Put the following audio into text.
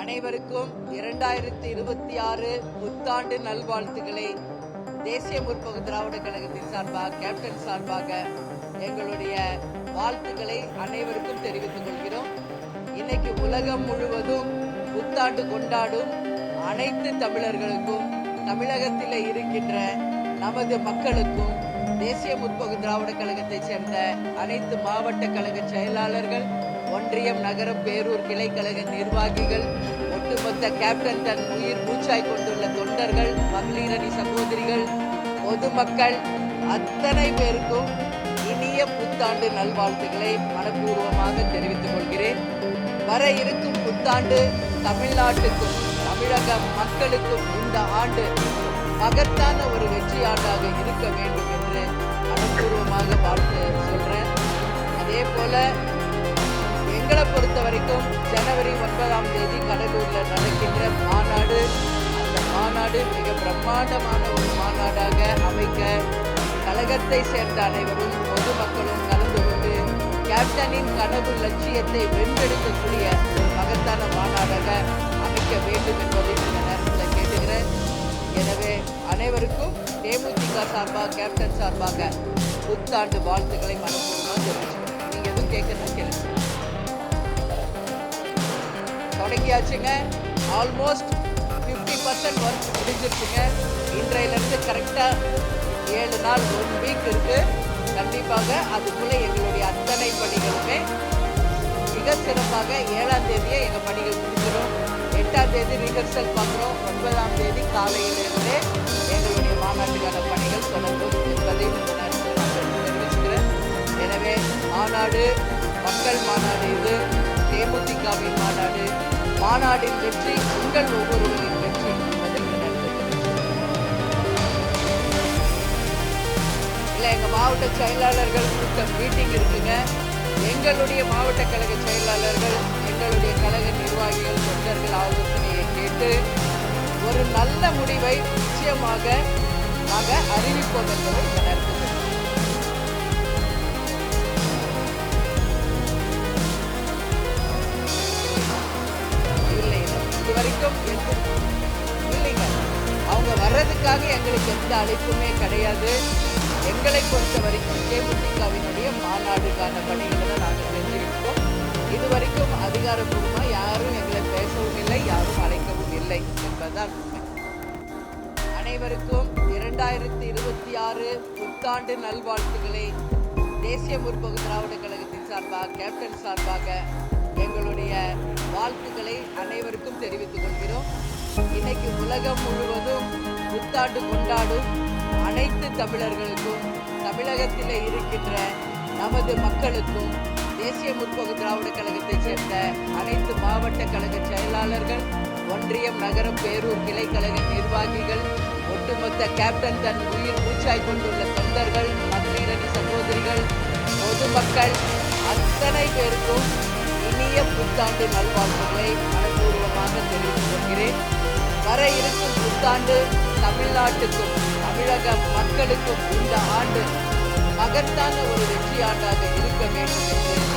அனைவருக்கும் இரண்டாயிரத்தி இருபத்தி ஆறு புத்தாண்டு நல்வாழ்த்துக்களை. தேசிய முற்போக்கு திராவிட கழகத்தின் சார்பாக கேப்டன் சார்பாக எங்களுடைய வாழ்த்துக்களை அனைவருக்கும் தெரிவித்துக் கொள்கிறோம். இன்னைக்கு உலகம் முழுவதும் புத்தாண்டு கொண்டாடும் அனைத்து தமிழர்களுக்கும் தமிழகத்தில் இருக்கின்ற நமது மக்களுக்கும் தேசிய முற்போக்கு திராவிட கழகத்தைச் சேர்ந்த அனைத்து மாவட்ட கழக செயலாளர்கள் ஒன்றியம் நகர பேரூர் கிளை கழக நிர்வாகிகள் ஒட்டுமொத்த கேப்டன் தன் உயிர் மூச்சாய் கொண்டுள்ள தொண்டர்கள் மகளிரணி சகோதரிகள் பொதுமக்கள் அத்தனை பேருக்கும் இனிய புத்தாண்டு நல்வாழ்த்துக்களை மனப்பூர்வமாக தெரிவித்துக் கொள்கிறேன். வர இருக்கும் புத்தாண்டு தமிழ்நாட்டுக்கும் தமிழக மக்களுக்கும் இந்த ஆண்டு மகத்தான ஒரு வெற்றி ஆண்டாக இருக்க வேண்டும் என்று மனப்பூர்வமாக வாழ்த்து பொறுத்த ஜனவரி ஒன்பதாம் தேதி கடலூரில் நடக்கின்ற மாநாடு. அந்த மாநாடு மிக பிரம்மாண்டமான ஒரு மாநாடாக அமைக்க கழகத்தை சேர்ந்த அனைவரும் பொதுமக்களும் கலந்து கொண்டு கேப்டனின் கனவு லட்சியத்தை வென்றெடுக்கக்கூடிய ஒரு மகத்தான மாநாடாக அமைக்க வேண்டும் என்பதை இந்த நேரத்தில் கேட்டுகிறேன் எனவே அனைவருக்கும் தேமுதிக சார்பாக கேப்டன் சார்பாக புத்தாண்டு வாழ்த்துக்களை மனப்பூர்வமாக தெரிவிச்சுக்கிறேன். நீங்கள் எதுவும் கேட்கணும் கேளுங்க. தொடங்கியாச்சுங்க. ஆல்மோஸ்ட் ஃபிஃப்டி பர்சன்ட் ஒர்க் முடிஞ்சிருச்சுங்க. இன்றையிலேருந்து கரெக்டாக ஏழு நாள் ஒன் வீக் இருக்குது கண்டிப்பாக அதுக்குள்ளே எங்களுடைய அத்தனை பணிகளுமே மிக சிறப்பாக ஏழாம் தேதியே எங்கள் பணிகள் முடிஞ்சிடும். எட்டாம் தேதி ரிஹர்சல் பார்க்குறோம். ஒன்பதாம் தேதி காலையிலிருந்தே எங்களுடைய மாநாட்டுக்கான பணிகள் தொடங்கும் என்பதை நான் தெரிவிச்சுக்கிறேன். எனவே மாநாடு மக்கள் மாநாடு இது தேமுதிகவின் மாநாடு மாநாட்டின் வெற்றி உங்கள் ஒவ்வொருவரின் வெற்றி இல்லை எங்கள் மாவட்ட செயலாளர்கள் கூட்ட மீட்டிங் இருக்குங்க. எங்களுடைய மாவட்ட கழக செயலாளர்கள் எங்களுடைய கழக நிர்வாகிகள் தொண்டர்கள் ஆலோசனையை கேட்டு ஒரு நல்ல முடிவை நிச்சயமாக நாங்கள் அறிவிப்போம் என்பதை இந்த எந்த அழைப்புமே கிடையாது. எங்களை பொறுத்த வரைக்கும் தேமுதிகவினுடைய மாநாடுக்கான பணிகளை தான் நாங்கள் செஞ்சுருக்கோம். இது வரைக்கும் அதிகாரப்பூர்வமாக யாரும் எங்களை பேசவும் இல்லை யாரும் அழைக்கவும் இல்லை என்பதுதான் உண்மை. அனைவருக்கும் இரண்டாயிரத்தி இருபத்தி ஆறு புத்தாண்டு நல்வாழ்த்துக்களை தேசிய முற்போக்கு திராவிட கழகத்தின் சார்பாக கேப்டன் சார்பாக எங்களுடைய வாழ்த்துக்களை அனைவருக்கும் தெரிவித்துக் கொள்கிறோம். இன்னைக்கு உலகம் முழுவதும் புத்தாண்டு கொண்டாடும் அனைத்து தமிழர்களுக்கும் தமிழகத்தில் இருக்கின்ற நமது மக்களுக்கும் தேசிய முற்போக்கு திராவிட கழகத்தைச் சேர்ந்த அனைத்து மாவட்ட கழக செயலாளர்கள் ஒன்றியம் நகரம் பேரூர் கிளை கழக நிர்வாகிகள் ஒட்டுமொத்த கேப்டன் தன் உயிர் மூச்சாய் கொண்டுள்ள தொண்டர்கள் மகளிரணி சகோதரிகள் பொதுமக்கள் அத்தனை பேருக்கும் இனிய புத்தாண்டு நல்வாழ்த்துக்களை மனப்பூர்வமாக தெரிவித்துக் கொள்கிறேன். வர இருக்கும் புத்தாண்டு தமிழ்நாட்டுக்கும் தமிழக மக்களுக்கும் இந்த ஆண்டு மகத்தான ஒரு வெற்றி ஆண்டாக இருக்க வேண்டும் என்று